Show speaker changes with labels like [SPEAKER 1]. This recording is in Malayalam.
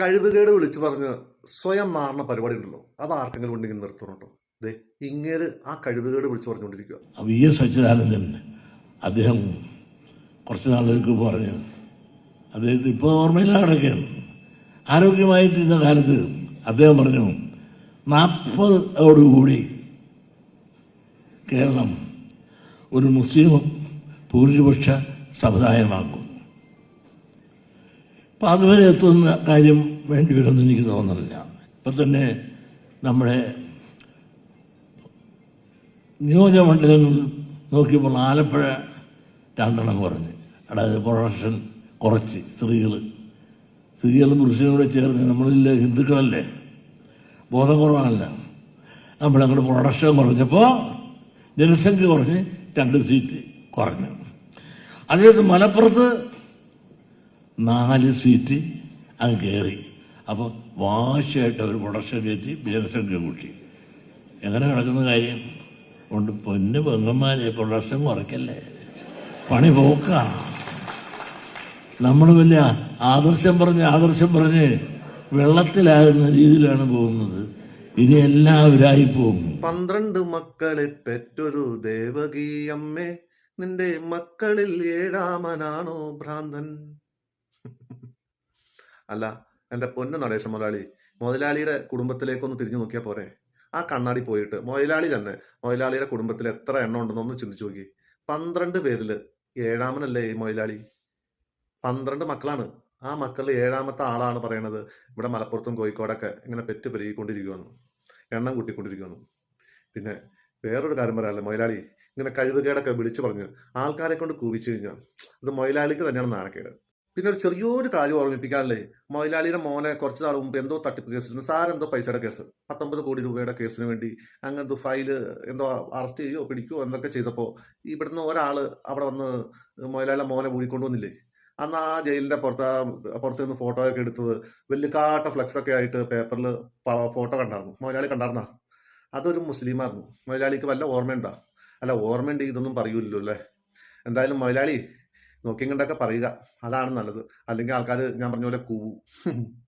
[SPEAKER 1] കഴിവുകേട് വിളിച്ചു പറഞ്ഞ് സ്വയം മാറുന്ന പരിപാടി ഉണ്ടല്ലോ അത് ആർക്കെങ്കിലും ഉണ്ടെങ്കിൽ നിർത്തുന്നുണ്ടോ ദേ ഇങ്ങേര് ആ കഴിവുകേട് വിളിച്ചു പറഞ്ഞുകൊണ്ടിരിക്കുക.
[SPEAKER 2] വി എസ് അച്യുതാനന്ദൻ അദ്ദേഹം കുറച്ച് നാളുകൾക്ക് പറഞ്ഞു അദ്ദേഹത്തിന് ഇപ്പോൾ ഓർമ്മയില്ല കിടക്കുകയാണ്. ആരോഗ്യമായിട്ടിരുന്ന കാലത്ത് അദ്ദേഹം പറഞ്ഞു നാൽപ്പതോടുകൂടി കേരളം ഒരു മുസ്ലിം ഭൂരിപക്ഷ സമുദായമാക്കും. അപ്പം അതുവരെ എത്തുന്ന കാര്യം വേണ്ടി വരുമെന്ന് എനിക്ക് തോന്നുന്നില്ല. ഇപ്പം തന്നെ നമ്മുടെ നിയോജകമണ്ഡലങ്ങൾ നോക്കിയപ്പോൾ ആലപ്പുഴ രണ്ടെണ്ണം കുറഞ്ഞ്. അതായത് പ്രൊഡക്ഷൻ കുറച്ച് സ്ത്രീകൾ സ്ത്രീകളും പുരുഷനോട് ചേർന്ന് നമ്മളില്ല ഹിന്ദുക്കളല്ലേ? ബോധം കുറവാണല്ല നമ്മളങ്ങോട്ട് പ്രൊഡക്ഷൻ കുറഞ്ഞപ്പോൾ ജനസംഖ്യ കുറഞ്ഞ് രണ്ട് സീറ്റ് കുറഞ്ഞു. അതേത് മലപ്പുറത്ത് നാല് സീറ്റ് അങ്ങ് കയറി അപ്പോൾ വാശിയായിട്ട് അവർ പ്രൊഡക്ഷൻ കയറ്റി ജനസംഖ്യ കൂട്ടി. എങ്ങനെ നടക്കുന്ന കാര്യം? കൊണ്ട് പൊന്ന് പെങ്ങന്മാരെ പ്രൊഡക്ഷൻ കുറയ്ക്കല്ലേ? പണി പോക്കാണ്. നമ്മൾ വലിയ ആദർശം പറഞ്ഞ് ആദർശം പറഞ്ഞ് വെള്ളത്തിലാകുന്ന രീതിയിലാണ് പോകുന്നത്. ഇനി എല്ലാവരായി പോകും.
[SPEAKER 1] പന്ത്രണ്ട് മക്കളെ പെറ്റൊരു ദേവകി അമ്മേ നിന്റെ മക്കളിൽ ഏഴാമനാണോ ഭ്രാന്തൻ? അല്ല എന്റെ പൊന്നു നടേശ മുതലാളി മുതലാളിയുടെ കുടുംബത്തിലേക്കൊന്ന് തിരിഞ്ഞു നോക്കിയാൽ പോരെ? ആ കണ്ണാടി പോയിട്ട് മുതലാളി തന്നെ മുതലാളിയുടെ കുടുംബത്തിൽ എത്ര എണ്ണം ഉണ്ടെന്നൊന്ന് ചിന്തിച്ചു നോക്കി. പന്ത്രണ്ട് പേരിൽ ഏഴാമനല്ലേ ഈ മുതലാളി പന്ത്രണ്ട് മക്കളാണ്. ആ മക്കളിൽ ഏഴാമത്തെ ആളാണ് പറയണത്. ഇവിടെ മലപ്പുറത്തും കോഴിക്കോടൊക്കെ ഇങ്ങനെ പെറ്റ് പെരുകിക്കൊണ്ടിരിക്കുമെന്ന് എണ്ണം കൂട്ടിക്കൊണ്ടിരിക്കുമെന്ന് പിന്നെ വേറൊരു കാര്യം പറയാനുള്ളത്. മൊയിലാളി ഇങ്ങനെ കഴിവുകേടൊക്കെ വിളിച്ചു പറഞ്ഞ് ആൾക്കാരെ കൊണ്ട് കൂവിച്ചു കഴിഞ്ഞാൽ അത് മൊയിലാളിക്ക് തന്നെയാണ് നാണക്കേട്. പിന്നെ ഒരു ചെറിയൊരു കാര്യം ഓർമ്മിപ്പിക്കാനല്ലേ മൊയിലാളിയുടെ മോനെ കുറച്ച് നാൾ മുമ്പ് എന്തോ തട്ടിപ്പ് കേസിൽ എന്തോ പൈസയുടെ കേസ്. പത്തൊമ്പത് കോടി രൂപയുടെ കേസിന് വേണ്ടി അങ്ങനത്തെ ഫയൽ എന്തോ അറസ്റ്റ് ചെയ്യുകയോ പിടിക്കുകയോ എന്തൊക്കെ ചെയ്തപ്പോൾ ഇവിടുന്ന് ഒരാൾ അവിടെ വന്ന് മൊയിലാളിയുടെ മോനെ ഊഴിക്കൊണ്ടു വന്നില്ലേ അന്ന് ആ ജയിലിന്റെ പുറത്ത് പുറത്ത് നിന്ന് ഫോട്ടോ ഒക്കെ എടുത്തത് വെല്ലുക്കാട്ട ഫ്ലെക്സ് ഒക്കെ ആയിട്ട് പേപ്പറിൽ ഫോട്ടോ കണ്ടായിരുന്നു. മൊയിലാളി കണ്ടായിരുന്ന? അതൊരു മുസ്ലിമായിരുന്നു. മൊയിലാളിക്ക് വല്ല ഓർമ്മയുണ്ടോ? അല്ല ഓർമ്മയുണ്ട് ഇതൊന്നും പറയൂല്ലോ അല്ലേ? എന്തായാലും മൊയിലാളി നോക്കിയും കണ്ടൊക്കെ പറയുക. അതാണ് നല്ലത്. അല്ലെങ്കിൽ ആൾക്കാർ ഞാൻ പറഞ്ഞ പോലെ കൂവും.